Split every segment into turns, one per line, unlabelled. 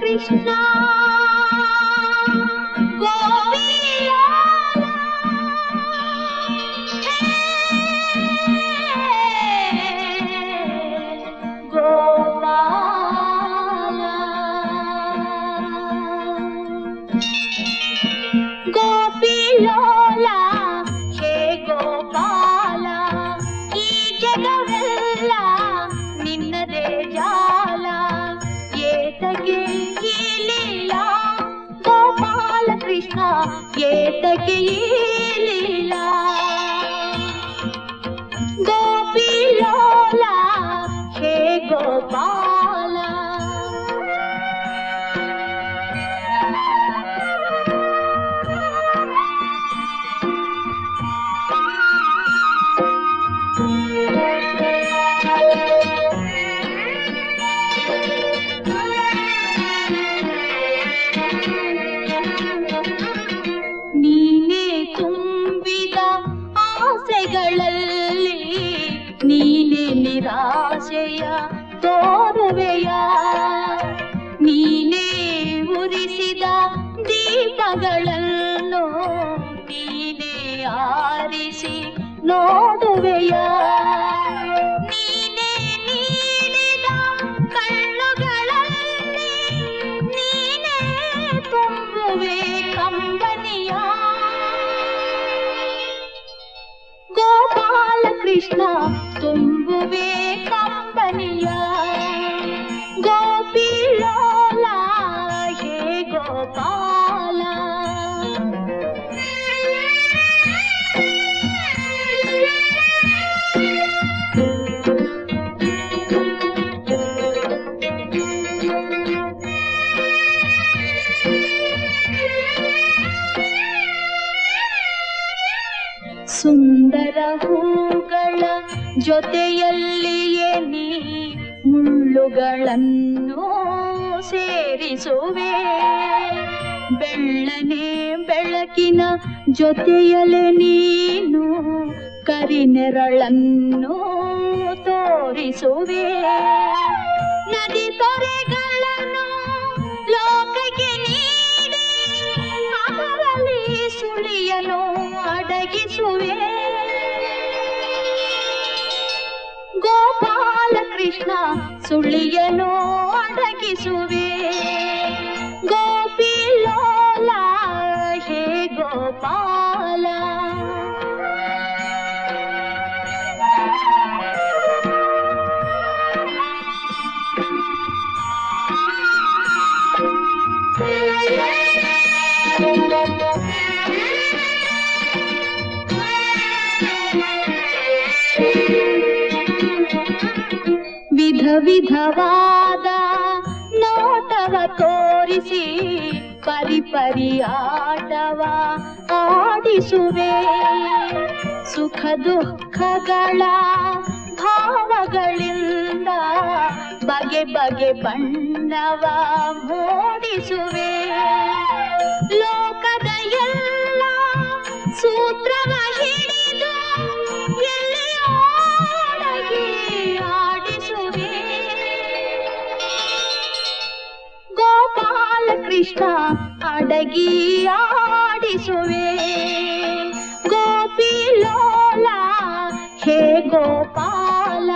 ಕೃಷ್ಣ ಕೃಷ್ಣ ಏತಗೆ ತೋರುವೆಯ. ನೀನೇ ಉರಿಸಿದ ದೀಪಗಳನ್ನು ನೀನೇ ಆರಿಸಿ ನೋಡುವೆಯ. ನೀನೇ ಕಂಬನಿಯ. ಗೋಪಾಲ ಕೃಷ್ಣ ತುಂಬುವೆ ಕಂಬನಿಯ ಗೋಪಿಲೋಲ ಹೇ ಗೋಪಾಲ ಸುಂದರ ಹೂಗಳ ಜೊತೆಯಲ್ಲಿಯೇ ನೀ ಮುಳ್ಳುಗಳನ್ನು ಸೇರಿಸುವೆ. ಬೆಳ್ಳನೆ ಬೆಳಕಿನ ಜೊತೆಯಲೆ ನೀನು ಕರಿನೆರಳನ್ನು ತೋರಿಸುವೆ. ನದಿ ತೊರೆಗಳನ್ನು ಲೋಕಕ್ಕೆ ನೀಡಿ, ಅದರಲ್ಲಿ ಸುಳಿಯನು ಅಡಗಿಸುವೆ. ಗೋಪಾಲ ಕೃಷ್ಣ ಸುಳಿಯನು ಅಡಗಿಸುವೆ. ವಿಧವಾದ ನೋಟವ ತೋರಿಸಿ ಪರಿಪರಿ ಪರಿ ಆಟವ ಆಡಿಸುವೆ. ಸುಖ ದುಃಖಗಳ ಭಾವಗಳಿಂದ ಬಗೆ ಬಗೆ ಬಣ್ಣವ ಮೂಡಿಸುವೆ. ಲೋಕದ ಕೃಷ್ಣ ಅಡಗಿ ಆಡಿಸುವೆ. ಗೋಪಿಲೋಲ, ಹೇ ಗೋಪಾಲ,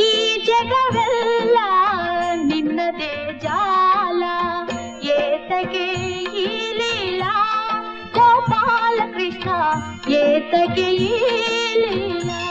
ಈ ಜಗವೆಲ್ಲ ನಿನ್ನದೇ ಜಾಲ. ಏತಗೆ ಈ ಲೀಲಾ ಗೋಪಾಲ ಕೃಷ್ಣ, ಏತಗೆ ಈ ಲೀಲಾ